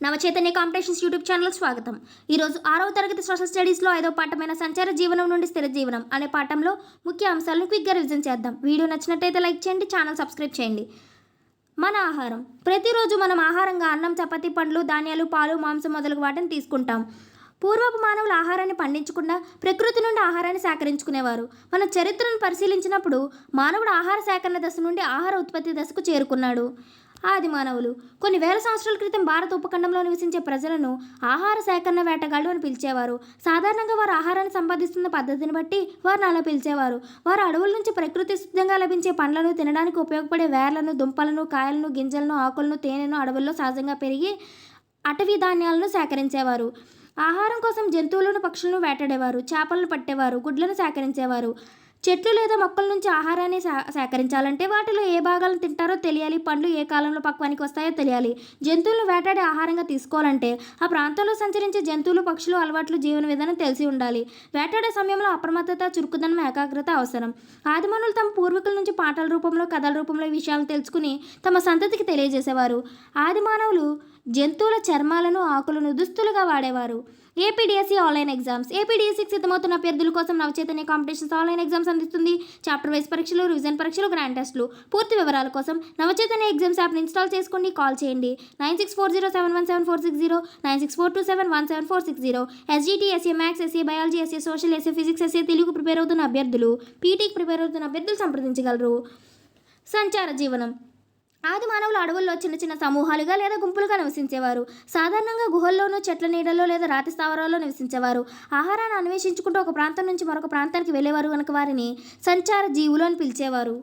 Navachaitanya competitions YouTube channel స్వాగతం. ఈరోజు ఆరవ తరగతి సోషల్ స్టడీస్లో ఐదో పాఠమైన సంచార జీవనం నుండి స్థిర జీవనం అనే పాఠంలో ముఖ్య అంశాలను క్విక్గా రివిజన్ చేద్దాం. వీడియో నచ్చినట్టయితే లైక్ చేయండి ఛానల్ సబ్స్క్రైబ్ చేయండి. మన ఆహారం. ప్రతిరోజు మనం ఆహారంగా అన్నం చపాతీ పండ్లు ధాన్యాలు పాలు మాంసం మొదలగు వాటిని తీసుకుంటాం. పూర్వపు మానవులు ఆహారాన్ని పండించకుండా ప్రకృతి నుండి ఆహారాన్ని సేకరించుకునేవారు. మన చరిత్రను పరిశీలించినప్పుడు మానవుడు ఆహార సేకరణ దశ నుండి ఆహార ఉత్పత్తి దశకు చేరుకున్నాడు. ఆది మానవులు. కొన్ని వేల సంవత్సరాల క్రితం భారత ఉపఖండంలో నివసించే ప్రజలను ఆహార సేకరణ వేటగాళ్ళు అని పిలిచేవారు. సాధారణంగా వారు ఆహారాన్ని సంపాదిస్తున్న పద్ధతిని బట్టి వారిని అలా పిలిచేవారు. వారు అడవుల నుంచి ప్రకృతి సిద్ధంగా లభించే పండ్లను తినడానికి ఉపయోగపడే వేర్లను దుంపలను కాయలను గింజలను ఆకులను తేనెను అడవుల్లో సహజంగా పెరిగి అటవీ ధాన్యాలను సేకరించేవారు. ఆహారం కోసం జంతువులను పక్షులను వేటాడేవారు. చేపలను పట్టేవారు. గుడ్లను సేకరించేవారు. చెట్లు లేదా మొక్కల నుంచి ఆహారాన్ని సేకరించాలంటే వాటిలో ఏ భాగాలను తింటారో తెలియాలి పండ్లు ఏ కాలంలో పక్వానికి వస్తాయో తెలియాలి. జంతువులను వేటాడి ఆహారంగా తీసుకోవాలంటే ఆ ప్రాంతంలో సంచరించే జంతువులు పక్షులు అలవాట్లు జీవన విధానం తెలిసి ఉండాలి. వేటాడే సమయంలో అప్రమత్తత చురుకుదనం ఏకాగ్రత అవసరం. ఆదిమానులు తమ పూర్వీకుల నుంచి పాటల రూపంలో కథల రూపంలో విషయాలు విషయాలను తెలుసుకుని తమ సంతతికి తెలియజేసేవారు. ఆదిమానవులు జంతువుల చర్మాలను ఆకులను దుస్తులుగా వాడేవారు. APDSC online exams. ఏపీడిఎస్సికి సిద్ధమవుతున్న అభ్యర్థుల కోసం నవచైతన్య కాంపిటీషన్స్ ఆన్లైన్ ఎగ్జామ్స్ అందిస్తుంది. చాప్టర్ వైస్ పరీక్షలు రివిజన్ పరీక్షలు గ్రాండ్ టెస్టులు. పూర్తి వివరాల కోసం నవచైతన్య ఎగ్జామ్స్ యాప్ని ఇన్స్టాల్ చేసుకోండి. కాల్ చేయండి. Nine six four zero seven one seven four six zero nine six four two seven one seven four six zero. SGT SA maths SA biology SA social SA physics SA Telugu prepare అవుతున్న అభ్యర్థులు పీటీకి prepare అవుతున్న అభ్యర్థులు సంప్రదించగలరు. సంచార జీవనం. ఆది మానవులు అడవుల్లో చిన్న చిన్న సమూహాలుగా లేదా గుంపులుగా నివసించేవారు. సాధారణంగా గుహల్లోనూ చెట్ల నీడల్లో లేదా రాతి స్థావరాల్లో నివసించేవారు. ఆహారాన్ని అన్వేషించుకుంటూ ఒక ప్రాంతం నుంచి మరొక ప్రాంతానికి వెళ్ళేవారు కనుక వారిని సంచార జీవులు అని పిలిచేవారు.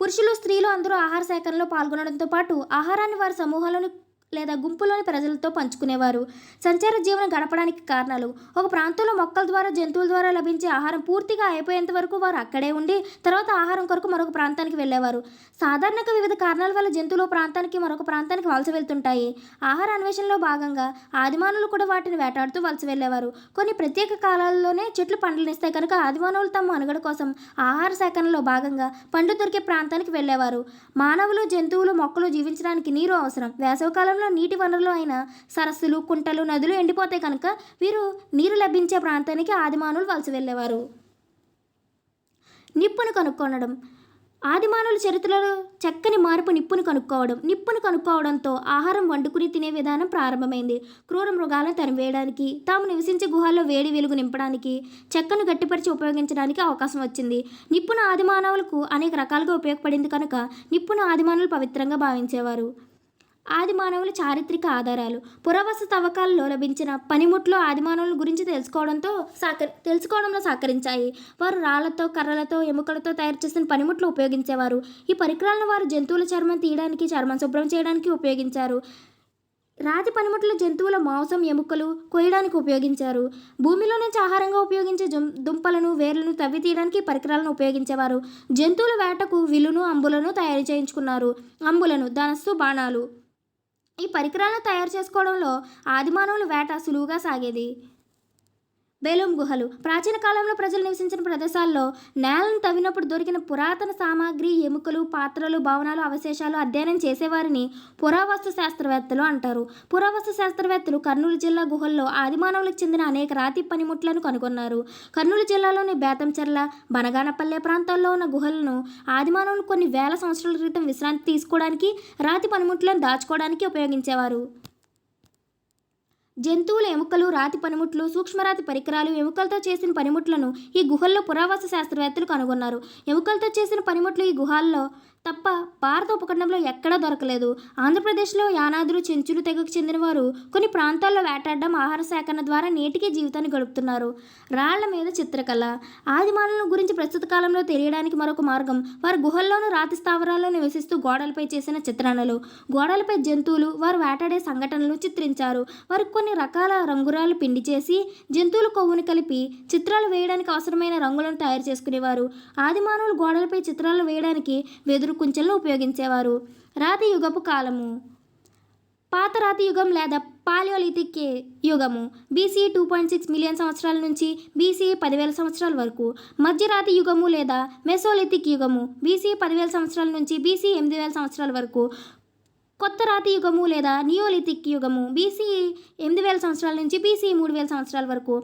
పురుషులు స్త్రీలు అందరూ ఆహార సేకరణలో పాల్గొనడంతో పాటు ఆహారాన్ని వారి సమూహాలను లేదా గుంపులోని ప్రజలతో పంచుకునేవారు. సంచార జీవనం గడపడానికి కారణాలు. ఒక ప్రాంతంలో మొక్కల ద్వారా జంతువుల ద్వారా లభించే ఆహారం పూర్తిగా అయిపోయేంత వరకు వారు అక్కడే ఉండి తర్వాత ఆహారం కొరకు మరొక ప్రాంతానికి వెళ్ళేవారు. సాధారణంగా వివిధ కారణాల వల్ల జంతువులు ప్రాంతానికి మరొక ప్రాంతానికి వలస వెళ్తుంటాయి. ఆహార అన్వేషణలో భాగంగా ఆదిమానులు కూడా వాటిని వేటాడుతూ వలస వెళ్ళేవారు. కొన్ని ప్రత్యేక కాలాల్లోనే చెట్లు పండ్లనిస్తాయి కనుక ఆదిమానవులు తమ మనుగడ కోసం ఆహార సేకరణలో భాగంగా పండ్లు దొరికే ప్రాంతానికి వెళ్ళేవారు. మానవులు జంతువులు మొక్కలు జీవించడానికి నీరు అవసరం. వేసవికాలంలో నీటి వనరులు అయిన సరస్సులు కుంటలు నదులు ఎండిపోతే కనుక వీరు నీరు లభించే ప్రాంతానికి ఆదిమానులు వలస వెళ్ళేవారు. నిప్పును కనుక్కొనడం ఆదిమానుల చరిత్రలో చక్కని మార్పు నిప్పును కనుక్కోవడం. నిప్పును కనుక్కోవడంతో ఆహారం వండుకుని తినే విధానం ప్రారంభమైంది. క్రూర మృగాలను తరివేయడానికి తాము నివసించే గుహాల్లో వేడి వెలుగు నింపడానికి చెక్కను గట్టిపరిచి ఉపయోగించడానికి అవకాశం వచ్చింది. నిప్పును ఆదిమానవులకు అనేక రకాలుగా ఉపయోగపడింది కనుక నిప్పును ఆదిమానవులు పవిత్రంగా భావించేవారు. ఆది మానవుల చారిత్రక ఆధారాలు. పురావస్తు తవ్వకాలలో లభించిన పనిముట్లు ఆదిమానవుల గురించి తెలుసుకోవడంతో సహక తెలుసుకోవడంలో సహకరించాయి. వారు రాళ్ళతో కర్రలతో ఎముకలతో తయారు చేసిన పనిముట్లు ఉపయోగించేవారు. ఈ పరికరాలను వారు జంతువుల చర్మం తీయడానికి చర్మం శుభ్రం చేయడానికి ఉపయోగించారు. రాతి పనిముట్లు జంతువుల మాంసం ఎముకలు కోయడానికి ఉపయోగించారు. భూమిలో నుంచి ఆహారంగా ఉపయోగించే దుంపలను వేర్లను తవ్వి తీయడానికి పరికరాలను ఉపయోగించేవారు. జంతువుల వేటకు విలును అంబులను తయారు చేయించుకున్నారు. అంబులను ధనస్సు బాణాలు. ఈ పరికరాలను తయారు చేసుకోవడంలో ఆదిమానవుల వేట సులువుగా సాగేది. బేలూం గుహలు. ప్రాచీన కాలంలో ప్రజలు నివసించిన ప్రదేశాల్లో నేలను తవ్వినప్పుడు దొరికిన పురాతన సామాగ్రి ఎముకలు పాత్రలు భవనాలు అవశేషాలు అధ్యయనం చేసేవారిని పురావస్తు శాస్త్రవేత్తలు అంటారు. పురావస్తు శాస్త్రవేత్తలు కర్నూలు జిల్లా గుహల్లో ఆదిమానవులకు చెందిన అనేక రాతి పనిముట్లను కనుగొన్నారు. కర్నూలు జిల్లాలోని బేతంచెర్ల బనగానపల్లె ప్రాంతాల్లో ఉన్న గుహలను ఆదిమానవులు కొన్ని వేల సంవత్సరాల క్రితం విశ్రాంతి తీసుకోవడానికి రాతి పనిముట్లను దాచుకోవడానికి ఉపయోగించేవారు. జంతువుల ఎముకలు రాతి పనిముట్లు సూక్ష్మరాతి పరికరాలు ఎముకలతో చేసిన పనిముట్లను ఈ గుహల్లో పురావస్తు శాస్త్రవేత్తలు కనుగొన్నారు. ఎముకలతో చేసిన పనిముట్లు ఈ గుహాల్లో తప్ప భారత ఉపఖండంలో ఎక్కడా దొరకలేదు. ఆంధ్రప్రదేశ్లో యానాదులు చెంచులు తెగకు చెందిన వారు కొన్ని ప్రాంతాల్లో వేటాడడం ఆహార సేకరణ ద్వారా నేటికి జీవితాన్ని గడుపుతున్నారు. రాళ్ళ మీద చిత్రకళ. ఆదిమానుల గురించి ప్రస్తుత కాలంలో తెలియడానికి మరొక మార్గం వారు గుహల్లోనూ రాతి స్థావరాల్లో నివసిస్తూ గోడలపై చేసిన చిత్రణలు. గోడలపై జంతువులు వారు వేటాడే సంఘటనలు చిత్రించారు. వారు కొన్ని రకాల రంగురాలు పిండి చేసి జంతువుల కొవ్వుని కలిపి చిత్రాలు వేయడానికి అవసరమైన రంగులను తయారు చేసుకునేవారు. ఆదిమానవులు గోడలపై చిత్రాలు వేయడానికి వెదురు కుంచెలను ఉపయోగించేవారు. రాతి యుగపు కాలము. పాత రాతి యుగం లేదా పాలియోలిథిక్ యుగము. BC two point six million సంవత్సరాల నుంచి బీసీ పదివేల సంవత్సరాల వరకు. మధ్యరాతి యుగము లేదా మెసోలిథిక్ యుగము. బీసీ పదివేల సంవత్సరాల నుంచి బీసీ ఎనిమిది వేల సంవత్సరాల వరకు. కొత్త రాతి యుగము లేదా నియోలిథిక్ యుగము. బీసీ ఎనిమిది వేల సంవత్సరాల నుంచి బీసీ మూడు వేల సంవత్సరాల వరకు.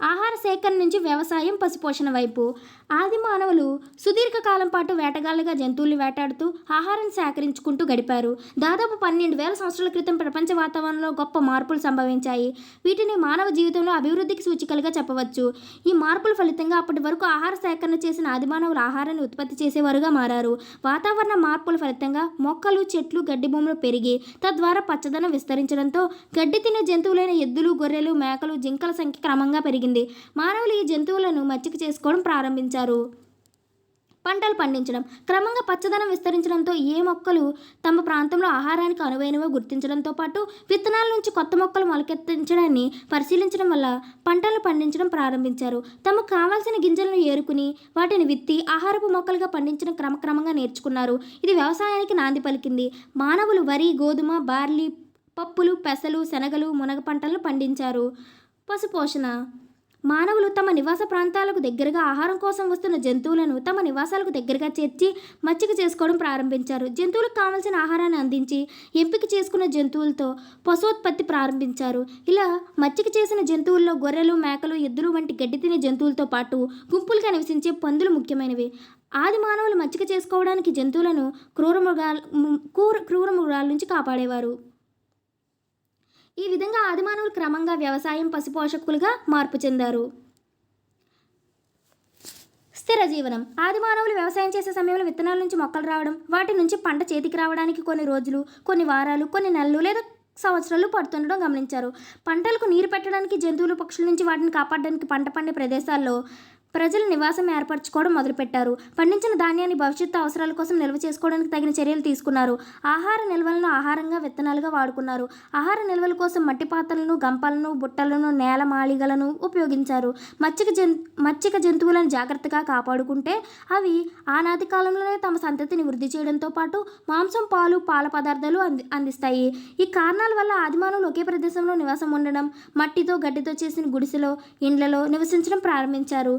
ఆహార సేకరణ నుంచి వ్యవసాయం పశుపోషణ వైపు. ఆది మానవులు సుదీర్ఘకాలం పాటు వేటగాళ్ళుగా జంతువుల్ని వేటాడుతూ ఆహారం సేకరించుకుంటూ గడిపారు. దాదాపు పన్నెండు వేల సంవత్సరాల క్రితం ప్రపంచ వాతావరణంలో గొప్ప మార్పులు సంభవించాయి. వీటిని మానవ జీవితంలో అభివృద్ధికి సూచికలుగా చెప్పవచ్చు. ఈ మార్పుల ఫలితంగా అప్పటి వరకు ఆహార సేకరణ చేసిన ఆది మానవులు ఆహారాన్ని ఉత్పత్తి చేసేవారుగా మారారు. వాతావరణ మార్పుల ఫలితంగా మొక్కలు చెట్లు గడ్డి భూములు పెరిగి తద్వారా పచ్చదనం విస్తరించడంతో గడ్డి తినే జంతువులైన ఎద్దులు గొర్రెలు మేకలు జింకల సంఖ్య క్రమంగా పెరిగి పెరిగింది మానవులు ఈ జంతువులను మచ్చిక చేసుకోవడం ప్రారంభించారు. పంటలు పండించడం క్రమంగా పచ్చదనం విస్తరించడంతో ఏ మొక్కలు తమ ప్రాంతంలో ఆహారానికి అనువైనవో గుర్తించడంతో పాటు విత్తనాల నుంచి కొత్త మొక్కలు మొలకెత్తించడాన్ని పరిశీలించడం వల్ల పంటలు పండించడం ప్రారంభించారు. తమకు కావాల్సిన గింజలను ఏరుకుని వాటిని విత్తి ఆహారపు మొక్కలుగా పండించడం క్రమక్రమంగా నేర్చుకున్నారు. ఇది వ్యవసాయానికి నాంది పలికింది. మానవులు వరి గోధుమ బార్లీ పప్పులు పెసలు శనగలు మునగ పంటలను పండించారు. పశుపోషణ మానవులు తమ నివాస ప్రాంతాలకు దగ్గరగా ఆహారం కోసం వస్తున్న జంతువులను తమ నివాసాలకు దగ్గరగా చేర్చి మచ్చిక చేసుకోవడం ప్రారంభించారు. జంతువులకు కావలసిన ఆహారాన్ని అందించి ఎంపిక చేసుకున్న జంతువులతో పశువుత్పత్తి ప్రారంభించారు. ఇలా మచ్చిక చేసిన జంతువుల్లో గొర్రెలు మేకలు ఎద్దులు వంటి గడ్డి తినే జంతువులతో పాటు గుంపులుగా నివసించే పందులు ముఖ్యమైనవి. ఆది మానవులు మచ్చిక చేసుకోవడానికి జంతువులను క్రూర మృగాల క్రూర క్రూర మృగాల నుంచి కాపాడేవారు. ఈ విధంగా ఆదిమానవులు క్రమంగా వ్యవసాయం పశుపోషకులుగా మార్పు చెందారు. స్థిర జీవనం. ఆదిమానవులు వ్యవసాయం చేసే సమయంలో విత్తనాల నుంచి మొక్కలు రావడం వాటి నుంచి పంట చేతికి రావడానికి కొన్ని రోజులు కొన్ని వారాలు కొన్ని నెలలు లేదా సంవత్సరాలు పడుతుండడం గమనించారు. పంటలకు నీరు పెట్టడానికి జంతువులు పక్షుల నుంచి వాటిని కాపాడడానికి పంట పండే ప్రదేశాల్లో ప్రజలు నివాసం ఏర్పరచుకోవడం మొదలుపెట్టారు. పండించిన ధాన్యాన్ని భవిష్యత్తు అవసరాల కోసం నిల్వ చేసుకోవడానికి తగిన చర్యలు తీసుకున్నారు. ఆహార నిల్వలను ఆహారంగా విత్తనాలుగా వాడుకున్నారు. ఆహార నిల్వల కోసం మట్టి పాత్రలను గంపలను బుట్టలను నేల మాళిగలను ఉపయోగించారు. మచ్చిక జన్ మచ్చిక జంతువులను జాగ్రత్తగా కాపాడుకుంటే అవి ఆనాటి కాలంలోనే తమ సంతతిని వృద్ధి చేయడంతో పాటు మాంసం పాలు పాల పదార్థాలు అంది అందిస్తాయి. ఈ కారణాల వల్ల ఆదిమానవులు ఒకే ప్రదేశంలో నివాసం ఉండడం మట్టితో గడ్డితో చేసిన గుడిసెలో ఇండ్లలో నివసించడం ప్రారంభించారు.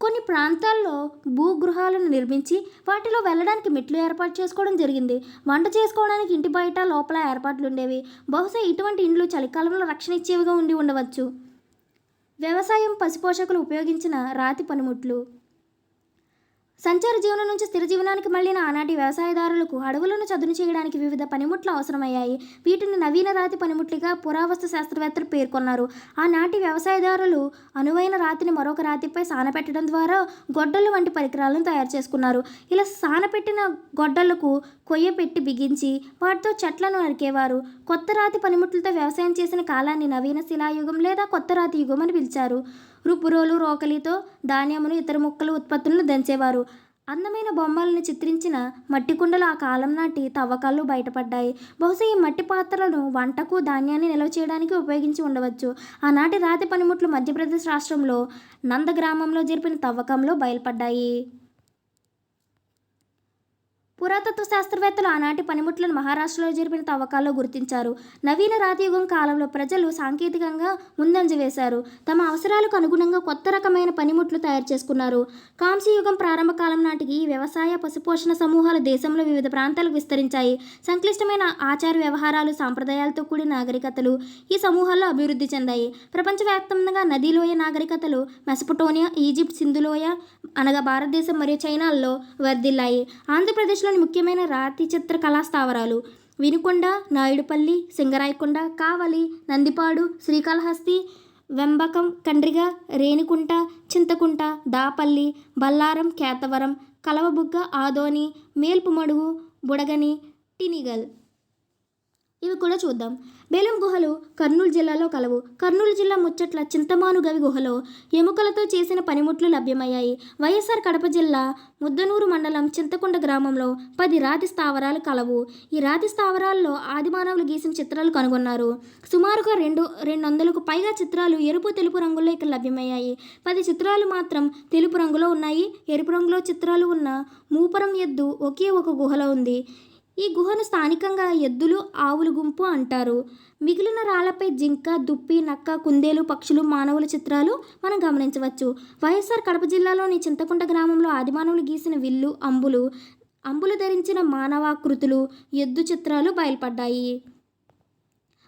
కొన్ని ప్రాంతాల్లో భూగృహాలను నిర్మించి వాటిలో వెళ్ళడానికి మెట్లు ఏర్పాటు చేసుకోవడం జరిగింది. వంట చేసుకోవడానికి ఇంటి బయట లోపల ఏర్పాట్లు ఉండేవి బహుశా ఇటువంటి ఇండ్లు చలికాలంలో రక్షణ ఇచ్చేవిగా ఉండి ఉండవచ్చు. వ్యవసాయం పశుపోషకులు ఉపయోగించిన రాతి పనిముట్లు. సంచార జీవనం నుంచి స్థిర జీవనానికి మళ్ళిన ఆనాటి వ్యవసాయదారులకు అడవులను చదును చేయడానికి వివిధ పనిముట్లు అవసరమయ్యాయి. వీటిని నవీన రాతి పనిముట్లుగా పురావస్తు శాస్త్రవేత్తలు పేర్కొన్నారు. ఆనాటి వ్యవసాయదారులు అనువైన రాతిని మరొక రాతిపై సానపెట్టడం ద్వారా గొడ్డలు వంటి పరికరాలను తయారు చేసుకున్నారు. ఇలా సానపెట్టిన గొడ్డలకు కొయ్య పెట్టి బిగించి వాటితో చెట్లను నరికేవారు. కొత్త రాతి పనిముట్లతో వ్యవసాయం చేసిన కాలాన్ని నవీన శిలాయుగం లేదా కొత్త రాతి యుగం అని పిలిచారు. రుపురోలు రోకలితో ధాన్యమును ఇతర ముక్కలు ఉత్పత్తులను దంచేవారు. అందమైన బొమ్మలను చిత్రించిన మట్టి కుండలు ఆ కాలం నాటి తవ్వకాలు బయటపడ్డాయి. బహుశా ఈ మట్టి పాత్రలను వంటకు ధాన్యాన్ని నిల్వ చేయడానికి ఉపయోగించి ఉండవచ్చు. ఆనాటి రాతి పనిముట్లు మధ్యప్రదేశ్ రాష్ట్రంలో నంద గ్రామంలో జరిపిన తవ్వకంలో బయలుపడ్డాయి. పురాతత్వ శాస్త్రవేత్తలు ఆనాటి పనిముట్లను మహారాష్ట్రలో జరిపిన తవ్వకాల్లో గుర్తించారు. నవీన రాతియుగం కాలంలో ప్రజలు సాంకేతికంగా ముందంజ వేశారు. తమ అవసరాలకు అనుగుణంగా కొత్త రకమైన పనిముట్లు తయారు చేసుకున్నారు. కాంస్యయుగం ప్రారంభ కాలం నాటికి ఈ వ్యవసాయ పశుపోషణ సమూహాలు దేశంలో వివిధ ప్రాంతాలకు విస్తరించాయి. సంక్లిష్టమైన ఆచార వ్యవహారాలు సాంప్రదాయాలతో కూడిన నాగరికతలు ఈ సమూహాల్లో అభివృద్ధి చెందాయి. ప్రపంచవ్యాప్తంగా నదీలోయ నాగరికతలు మెసపటోనియా ఈజిప్ట్ సింధులోయ అనగా భారతదేశం మరియు చైనాల్లో వర్ధిల్లాయి. ఆంధ్రప్రదేశ్లోని ముఖ్యమైన రాతి చిత్రకళా స్థావరాలు వినుకొండ నాయుడుపల్లి సింగరాయకొండ కావలి నందిపాడు శ్రీకాళహస్తి వెంబకం కండ్రిగ రేణికుంట చింతకుంట దాపల్లి బల్లారం కేతవరం కలవబుగ్గ ఆదోని మేల్పుమడుగు బుడగని టినిగల్. ఇవి కూడా చూద్దాం. బేలం గుహలు కర్నూలు జిల్లాలో కలవు. కర్నూలు జిల్లా ముచ్చట్ల చింతమానుగవి గుహలో ఎముకలతో చేసిన పనిముట్లు లభ్యమయ్యాయి. వైఎస్ఆర్ కడప జిల్లా ముద్దనూరు మండలం చింతకుండ గ్రామంలో పది రాతి స్థావరాలు కలవు. ఈ రాతి స్థావరాల్లో ఆదిమానవులు గీసిన చిత్రాలు కనుగొన్నారు. సుమారుగా రెండు రెండు వందలకు పైగా చిత్రాలు ఎరుపు తెలుపు రంగుల్లో ఇక్కడ లభ్యమయ్యాయి. పది చిత్రాలు మాత్రం తెలుపు రంగులో ఉన్నాయి. ఎరుపు రంగులో చిత్రాలు ఉన్న మూపురం ఎద్దు ఒకే ఒక గుహలో ఉంది. ఈ గుహను స్థానికంగా ఎద్దులు ఆవుల గుంపు అంటారు. మిగిలిన రాళ్ళపై జింక దుప్పి నక్క కుందేలు పక్షులు మానవుల చిత్రాలు మనం గమనించవచ్చు. వైఎస్ఆర్ కడప జిల్లాలోని చింతకుంట గ్రామంలో ఆదిమానవులు గీసిన విల్లు అంబులు అంబులు ధరించిన మానవాకృతులు ఎద్దు చిత్రాలు బయలుపడ్డాయి.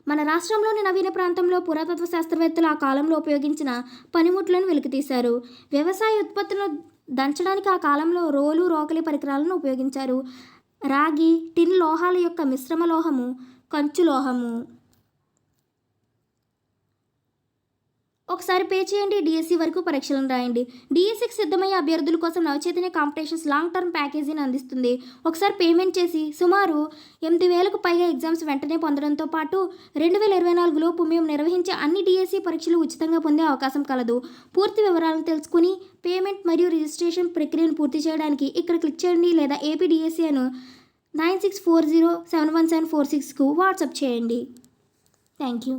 మన రాష్ట్రంలోని నవీన ప్రాంతంలో పురాతత్వ శాస్త్రవేత్తలు ఆ కాలంలో ఉపయోగించిన పనిముట్లను వెలికితీశారు. వ్యవసాయ ఉత్పత్తులను దంచడానికి ఆ కాలంలో రోలు రోకలి పరికరాలను ఉపయోగించారు. రాగి టిన్ లోహాల యొక్క మిశ్రమ లోహము కంచు లోహము. ఒకసారి పే చేయండి డిఎస్సి వరకు పరీక్షలను రాయండి. డిఎస్సికి సిద్ధమయ్యే అభ్యర్థుల కోసం నవచైతన్య కాంపిటీషన్స్ లాంగ్ టర్మ్ ప్యాకేజీని అందిస్తుంది. ఒకసారి పేమెంట్ చేసి సుమారు ఎనిమిది వేలకు పైగా ఎగ్జామ్స్ వెంటనే పొందడంతో పాటు రెండు వేల ఇరవై నాలుగులోపు మేము నిర్వహించే అన్ని డిఎస్సి పరీక్షలు ఉచితంగా పొందే అవకాశం కలదు. పూర్తి వివరాలను తెలుసుకుని పేమెంట్ మరియు రిజిస్ట్రేషన్ ప్రక్రియను పూర్తి చేయడానికి ఇక్కడ క్లిక్ చేయండి లేదా ఏపీ డిఎస్సి అను nine six four zero seven one seven four సిక్స్కు WhatsApp చేయండి. Thank you.